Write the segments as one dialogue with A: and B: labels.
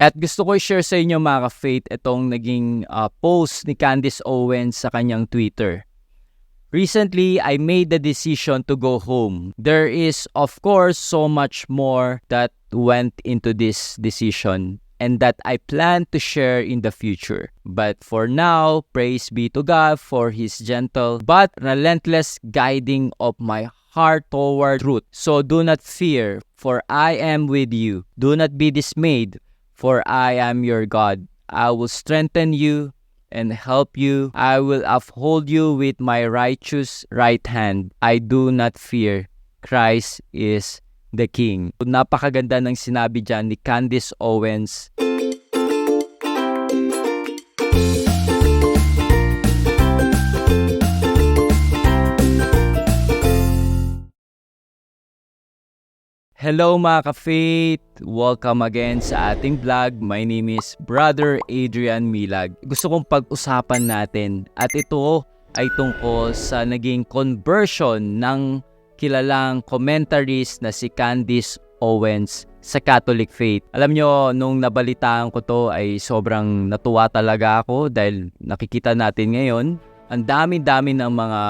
A: At gusto ko i-share sa inyo mga ka-faith itong naging uh, post ni Candice Owens sa kanyang Twitter. Recently, I made the decision to go home. There is, of course, so much more that went into this decision and that I plan to share in the future. But for now, praise be to God for His gentle but relentless guiding of my heart toward truth. So do not fear, for I am with you. Do not be dismayed, for I am your God. I will strengthen you and help you. I will uphold you with my righteous right hand. I do not fear. Christ is the King. Napakaganda ng sinabi dyan ni Candice Owens. Hello mga ka-faith! Welcome again sa ating vlog. My name is Brother Adrian Milag. Gusto kong pag-usapan natin at ito ay tungkol sa naging conversion ng kilalang commentarist na si Candice Owens sa Catholic faith. Alam nyo, nung nabalitaan ko to ay sobrang natuwa talaga ako dahil nakikita natin ngayon ang dami-dami ng mga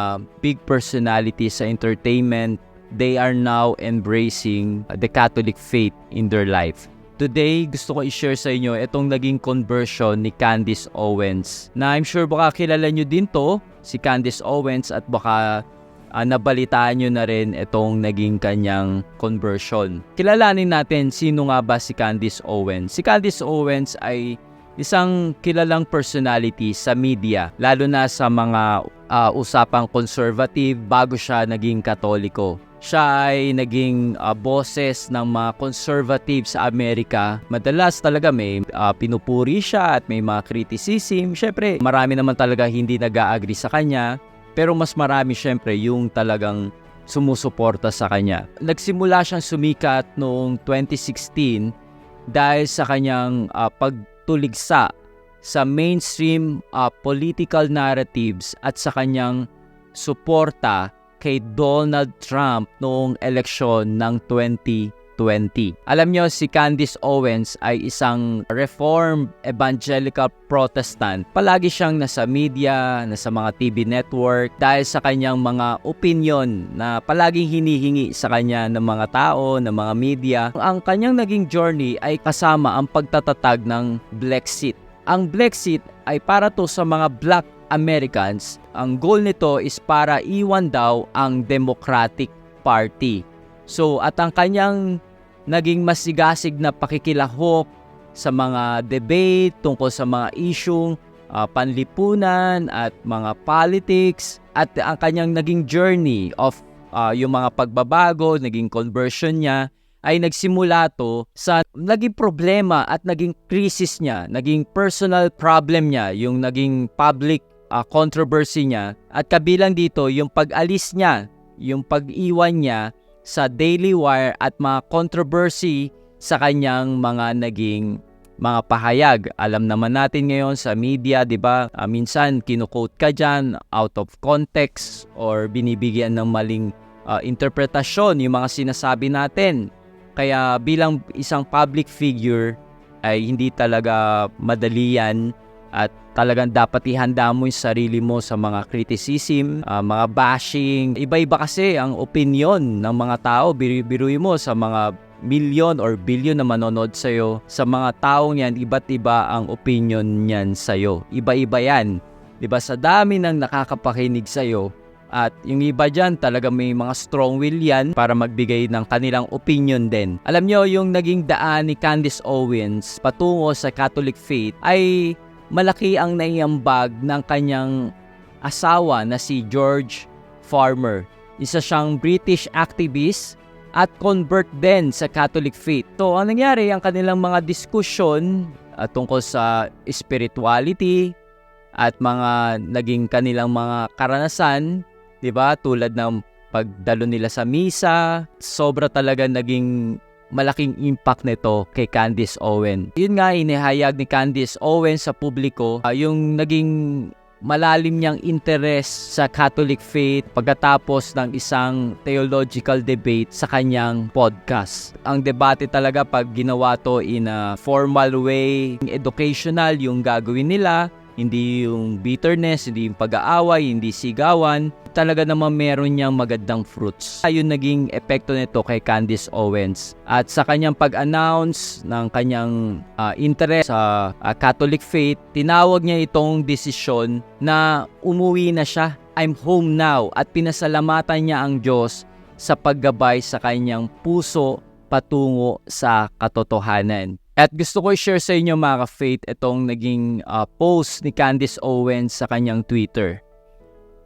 A: big personalities sa entertainment, they are now embracing the Catholic faith in their life. Today, gusto ko i-share sa inyo itong naging conversion ni Candice Owens. Na I'm sure baka kilala nyo din to, si Candice Owens, at baka uh, nabalitaan nyo na rin itong naging kanyang conversion. Kilalanin natin sino nga ba si Candice Owens. Si Candice Owens ay isang kilalang personality sa media, lalo na sa mga uh, usapang conservative bago siya naging katoliko siya ay naging uh, boses ng mga conservative sa Amerika. Madalas talaga may uh, pinupuri siya at may mga criticism. Siyempre, marami naman talaga hindi nag-agree sa kanya. Pero mas marami siyempre yung talagang sumusuporta sa kanya. Nagsimula siyang sumikat noong 2016 dahil sa kanyang uh, pagtuligsa sa mainstream uh, political narratives at sa kanyang suporta kay Donald Trump noong eleksyon ng 2020. Alam nyo, si Candice Owens ay isang Reformed Evangelical Protestant. Palagi siyang nasa media, nasa mga TV network dahil sa kanyang mga opinion na palaging hinihingi sa kanya ng mga tao, ng mga media. Ang kanyang naging journey ay kasama ang pagtatatag ng Brexit. Ang Brexit ay para to sa mga black Americans, ang goal nito is para iwan daw ang Democratic Party. So at ang kanyang naging masigasig na pakikilahok sa mga debate tungkol sa mga isyung uh, panlipunan at mga politics at ang kanyang naging journey of uh, yung mga pagbabago, naging conversion niya ay nagsimula to sa naging problema at naging crisis niya, naging personal problem niya, yung naging public uh, controversy niya at kabilang dito yung pag-alis niya, yung pag-iwan niya sa Daily Wire at mga controversy sa kanyang mga naging mga pahayag. Alam naman natin ngayon sa media, 'di ba? Uh, minsan kino-quote ka diyan out of context or binibigyan ng maling uh, interpretasyon yung mga sinasabi natin. Kaya bilang isang public figure ay hindi talaga madali yan at talagang dapat ihanda mo yung sarili mo sa mga criticism, uh, mga bashing. Iba-iba kasi ang opinion ng mga tao. Biru-biruin mo sa mga milyon or bilyon na manonood sa'yo. Sa mga taong yan, iba't iba ang opinion niyan sa'yo. Iba-iba yan. Diba? Sa dami ng nakakapakinig sa'yo, at yung iba dyan, talaga may mga strong will yan para magbigay ng kanilang opinion din. Alam nyo, yung naging daan ni Candice Owens patungo sa Catholic faith ay malaki ang naiambag ng kanyang asawa na si George Farmer. Isa siyang British activist at convert din sa Catholic faith. So, ang nangyari, ang kanilang mga diskusyon uh, tungkol sa spirituality at mga naging kanilang mga karanasan, 'di ba? Tulad ng pagdalo nila sa misa, sobra talaga naging malaking impact nito kay Candice Owen. Yun nga inihayag ni Candice Owen sa publiko uh, yung naging malalim niyang interest sa Catholic faith pagkatapos ng isang theological debate sa kanyang podcast. Ang debate talaga pag ginawa to in a formal way, educational yung gagawin nila, hindi yung bitterness, hindi yung pag-aaway, hindi sigawan. Talaga naman meron niyang magandang fruits. Ayun naging epekto nito kay Candice Owens. At sa kanyang pag-announce ng kanyang uh, interest sa uh, Catholic faith, tinawag niya itong desisyon na umuwi na siya. I'm home now at pinasalamatan niya ang Diyos sa paggabay sa kanyang puso patungo sa katotohanan. At gusto ko i-share sa inyo mga ka-faith itong naging uh, post ni Candice Owens sa kanyang Twitter.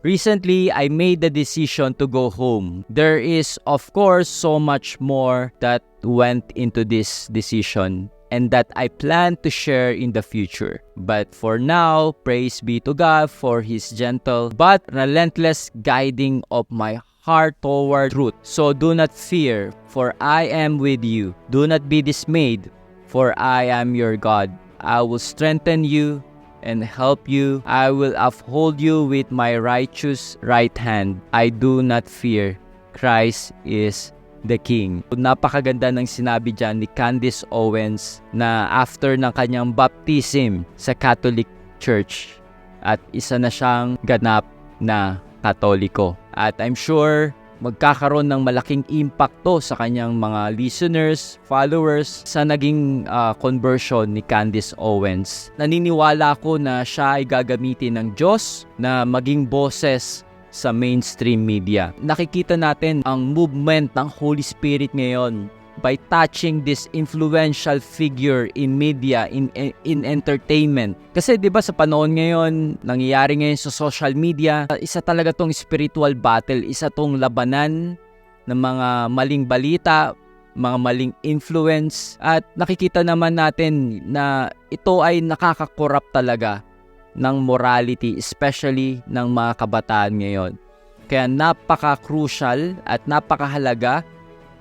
A: Recently, I made the decision to go home. There is, of course, so much more that went into this decision and that I plan to share in the future. But for now, praise be to God for His gentle but relentless guiding of my heart toward truth. So do not fear, for I am with you. Do not be dismayed, for I am your God. I will strengthen you and help you. I will uphold you with my righteous right hand. I do not fear. Christ is the King. Napakaganda ng sinabi dyan ni Candice Owens na after ng kanyang baptism sa Catholic Church at isa na siyang ganap na Katoliko. At I'm sure magkakaroon ng malaking impact to sa kanyang mga listeners, followers sa naging uh, conversion ni Candice Owens. Naniniwala ako na siya ay gagamitin ng Diyos na maging boses sa mainstream media. Nakikita natin ang movement ng Holy Spirit ngayon by touching this influential figure in media, in in entertainment. Kasi 'di ba sa panahon ngayon, nangyayari ngayon sa social media, isa talaga tong spiritual battle, isa tong labanan ng mga maling balita, mga maling influence at nakikita naman natin na ito ay nakakakorrupt talaga ng morality especially ng mga kabataan ngayon. Kaya napaka-crucial at napakahalaga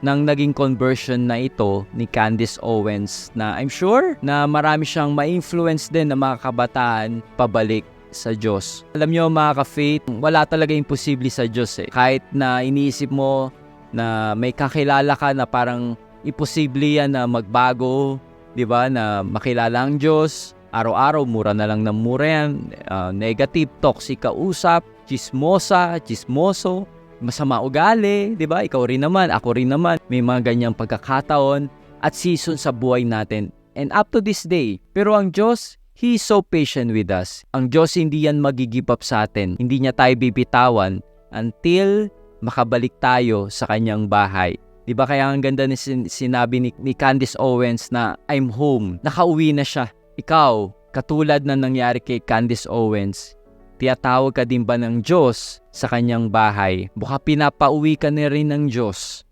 A: ng naging conversion na ito ni Candice Owens na I'm sure na marami siyang ma-influence din ng mga kabataan pabalik sa Diyos. Alam niyo mga ka-faith, wala talaga imposible sa Diyos eh. Kahit na iniisip mo na may kakilala ka na parang imposible yan na magbago, 'di ba? Na makilala ang Diyos. Araw-araw mura na lang ng mura yan. Uh, negative, toxic kausap, chismosa, chismoso masama ugali, 'di ba? Ikaw rin naman, ako rin naman. May mga ganyang pagkakataon at season sa buhay natin. And up to this day, pero ang Diyos, He is so patient with us. Ang Diyos hindi yan magigip up sa atin. Hindi niya tayo bibitawan until makabalik tayo sa kanyang bahay. Di ba kaya ang ganda ni sin- sinabi ni, ni Candice Owens na I'm home. Nakauwi na siya. Ikaw, katulad na nangyari kay Candice Owens, Tiyatawag ka din ba ng Diyos sa kanyang bahay? Baka pinapauwi ka na rin ng Diyos.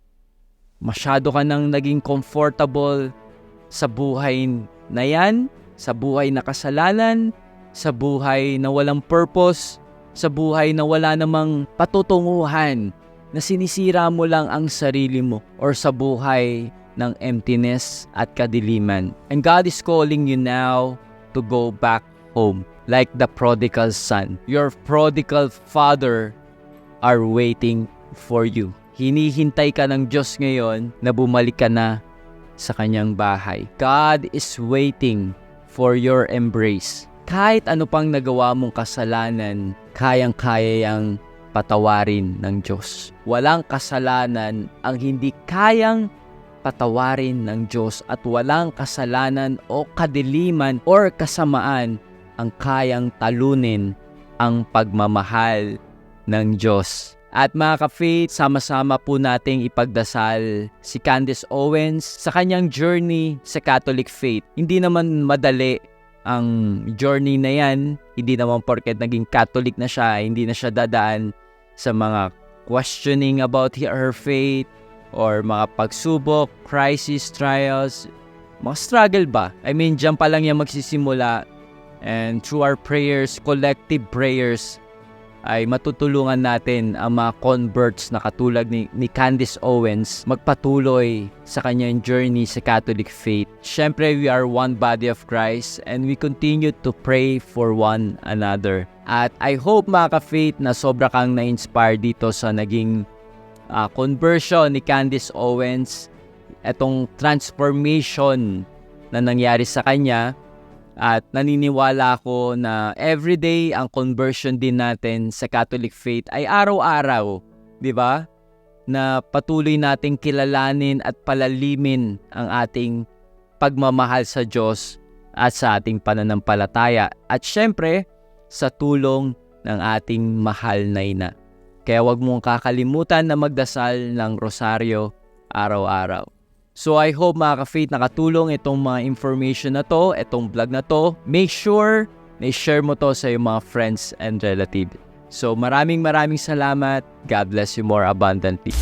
A: Masyado ka nang naging comfortable sa buhay na yan, sa buhay na kasalanan, sa buhay na walang purpose, sa buhay na wala namang patutunguhan, na sinisira mo lang ang sarili mo or sa buhay ng emptiness at kadiliman. And God is calling you now to go back home like the prodigal son. Your prodigal father are waiting for you. Hinihintay ka ng Diyos ngayon na bumalik ka na sa kanyang bahay. God is waiting for your embrace. Kahit ano pang nagawa mong kasalanan, kayang-kaya yang patawarin ng Diyos. Walang kasalanan ang hindi kayang patawarin ng Diyos at walang kasalanan o kadiliman or kasamaan ang kayang talunin ang pagmamahal ng Diyos. At mga ka-faith, sama-sama po nating ipagdasal si Candice Owens sa kanyang journey sa Catholic faith. Hindi naman madali ang journey na yan. Hindi naman porket naging Catholic na siya, hindi na siya dadaan sa mga questioning about her faith or mga pagsubok, crisis, trials, mga struggle ba? I mean, dyan pa lang yan magsisimula And through our prayers, collective prayers, ay matutulungan natin ang mga converts na katulad ni, ni Candice Owens magpatuloy sa kanyang journey sa Catholic faith. Siyempre, we are one body of Christ and we continue to pray for one another. At I hope mga ka-faith na sobra kang na-inspire dito sa naging ah, conversion ni Candice Owens, etong transformation na nangyari sa kanya at naniniwala ako na everyday ang conversion din natin sa Catholic faith ay araw-araw, 'di ba? Na patuloy nating kilalanin at palalimin ang ating pagmamahal sa Diyos at sa ating pananampalataya at syempre sa tulong ng ating mahal na ina. Kaya wag mong kakalimutan na magdasal ng rosaryo araw-araw. So I hope mga ka-faith nakatulong itong mga information na to, itong vlog na to. Make sure na share mo to sa iyong mga friends and relatives. So maraming maraming salamat. God bless you more abundantly.